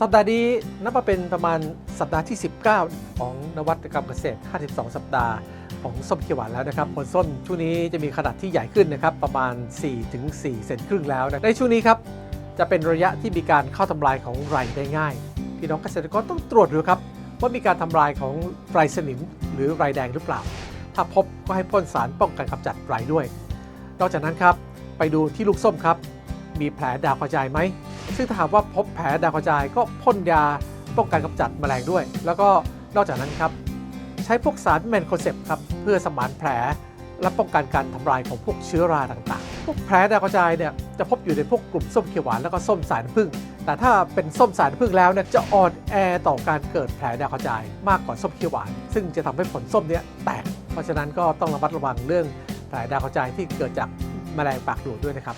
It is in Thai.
สัปดาห์นี้นับว่าเป็นประมาณสัปดาห์ที่ 19 ของนวัตกรรมเกษตร 52 สัปดาห์ของส้มเขียวหวานแล้วนะครับผลส้มช่วงนี้จะมีขนาดที่ใหญ่ขึ้นนะครับประมาณ 4-4 เซนครึ่งแล้วนะในช่วงนี้ครับจะเป็นระยะที่มีการเข้าทำลายของไรได้ง่าย พี่น้องเกษตรกรต้องตรวจดูครับ ว่ามีการทำลายของไรสนิมหรือไรแดงหรือเปล่า ถ้าพบก็ให้พ่นสารป้องกันกำจัดไรด้วย นอกจากนั้นครับไปดูที่ลูกส้มครับ มีแผลดาวกระจายไหม ซึ่งถ้าหากว่าพบแผลดาวกระจายก็พ่นยาป้องกันกำจัดแมลงด้วย แล้วก็นอกจากนั้นครับ ใช้พวกสารแมนโคเซปครับเพื่อสมานแผลและป้องกันการทำลายของพวกเชื้อราต่างๆ พวกแผลดาวกระจายเนี่ยจะพบอยู่ในพวกกลุ่มส้มเขียวหวานแล้วก็ส้มสายน้ำผึ้งแต่ถ้าเป็นส้มสายน้ำผึ้งแล้วเนี่ยจะอ่อนแอต่อการเกิดแผลดาวกระจาย มากกว่าส้มเขียวหวาน ซึ่งจะทำให้ผลส้มเนี้ยแตก เพราะฉะนั้นก็ต้องระมัดระวังเรื่องแผลดาวกระจายที่เกิดจากแมลงปากดูดด้วยนะครับ